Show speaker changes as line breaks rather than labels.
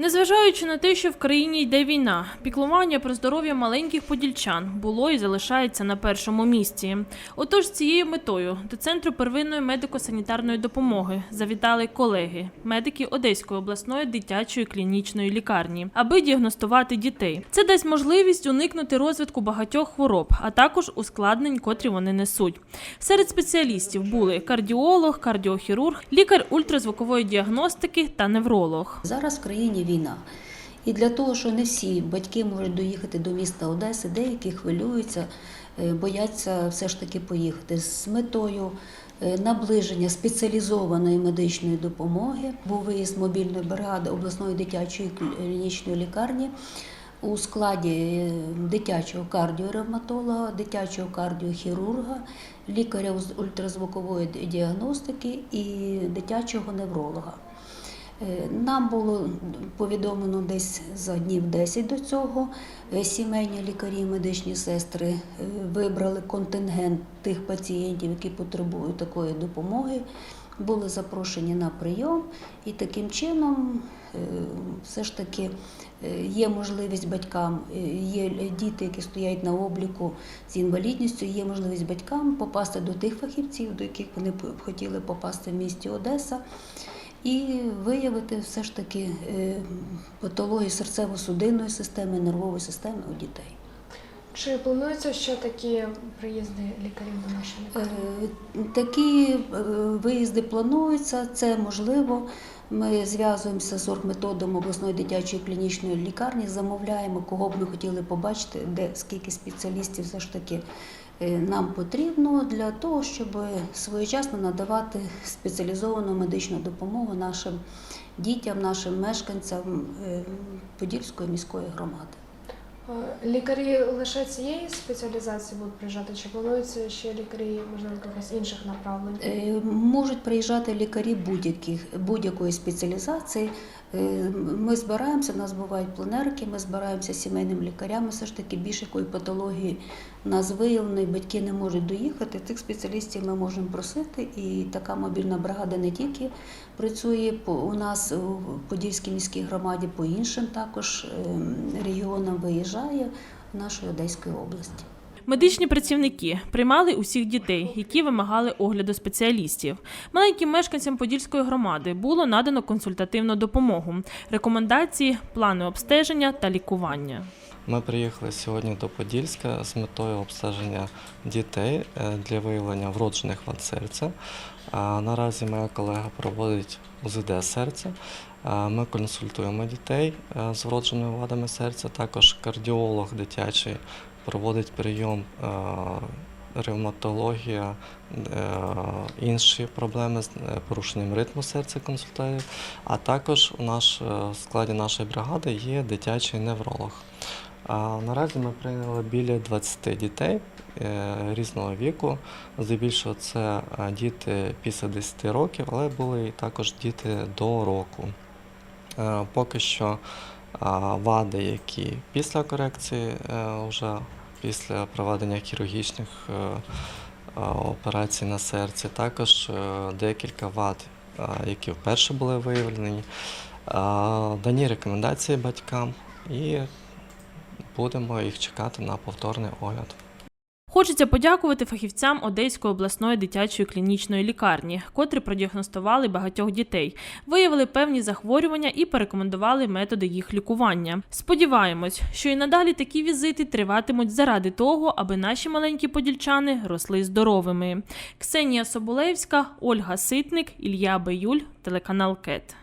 Незважаючи на те, що в країні йде війна, піклування про здоров'я маленьких подільчан було і залишається на першому місці. Отож, з цією метою до центру первинної медико-санітарної допомоги завітали колеги, медики Одеської обласної дитячої клінічної лікарні, аби діагностувати дітей. Це дасть можливість уникнути розвитку багатьох хвороб, а також ускладнень, котрі вони несуть. Серед спеціалістів були кардіолог, кардіохірург, лікар ультразвукової діагностики та невролог.
Зараз в країні війна. І для того, що не всі батьки можуть доїхати до міста Одеси, деякі хвилюються, е, бояться все ж таки поїхати з метою е, наближення спеціалізованої медичної допомоги. Був виїзд мобільної бригади обласної дитячої клінічної лікарні у складі е, дитячого кардіоревматолога, дитячого кардіохірурга, лікаря ультразвукової діагностики і дитячого невролога. Е, Нам було повідомлено десь за днів 10 до цього. Е, Сімейні лікарі, медичні сестри е, вибрали контингент тих пацієнтів, які потребують такої допомоги. Були запрошені на прийом, і таким чином все ж таки є можливість батькам, є діти, які стоять на обліку з інвалідністю, є можливість батькам попасти до тих фахівців, до яких вони хотіли попасти в місті Одеса і виявити все ж таки е, патології серцево-судинної системи, нервової системи у дітей.
Чи плануються ще такі приїзди лікарів до нашої лікарні?
Е, Такі е, виїзди плануються, це можливо. Ми зв'язуємося з оргметодом обласної дитячої клінічної лікарні, замовляємо, кого б ми хотіли побачити, де скільки спеціалістів все ж таки нам потрібно для того, щоб своєчасно надавати спеціалізовану медичну допомогу нашим дітям, нашим мешканцям е, Подільської міської громади.
Е, Лікарі лише цієї спеціалізації будуть приїжджати, чи плануються ще лікарі, можливо, якихось інших направлень?
Е, Можуть приїжджати лікарі будь-яких будь-якої спеціалізації. Е, Ми збираємося, у нас бувають пленерки, ми збираємося з сімейними лікарями. Все ж таки більше якої патології у нас виявлено, батьки не можуть доїхати. Цих спеціалістів ми можемо просити. І така мобільна бригада не тільки працює у нас у Подільській міській громаді, по іншим також ем, регіонам виїжджає в нашої Одеської області.
Медичні працівники приймали усіх дітей, які вимагали огляду спеціалістів. Маленьким мешканцям Подільської громади було надано консультативну допомогу, рекомендації, плани обстеження та лікування.
Ми приїхали сьогодні до Подільська з метою обстеження дітей е, для виявлення вроджених вад серця. Наразі моя колега проводить УЗД серця. Ми консультуємо дітей з вродженими вадами серця. Також кардіолог дитячий проводить прийом е, ревматологія, е, інші проблеми з е, порушенням ритму серця консультує. А також у наш, е, в складі нашої бригади є дитячий невролог. Наразі ми прийняли біля 20 дітей е, різного віку. Здебільшого це е, діти після 10 років, але були і також діти до року. Е, Поки що вади, які після корекції, вже після проведення хірургічних операцій на серці, також декілька вад, які вперше були виявлені. Дані рекомендації батькам і будемо їх чекати на повторний огляд.
Хочеться подякувати фахівцям Одеської обласної дитячої клінічної лікарні, котрі продіагностували багатьох дітей, виявили певні захворювання і порекомендували методи їх лікування. Сподіваємось, що і надалі такі візити триватимуть заради того, аби наші маленькі подільчани росли здоровими. Ксенія Соболевська, Ольга Ситник, Ілля Беюль, телеканал КЕТ.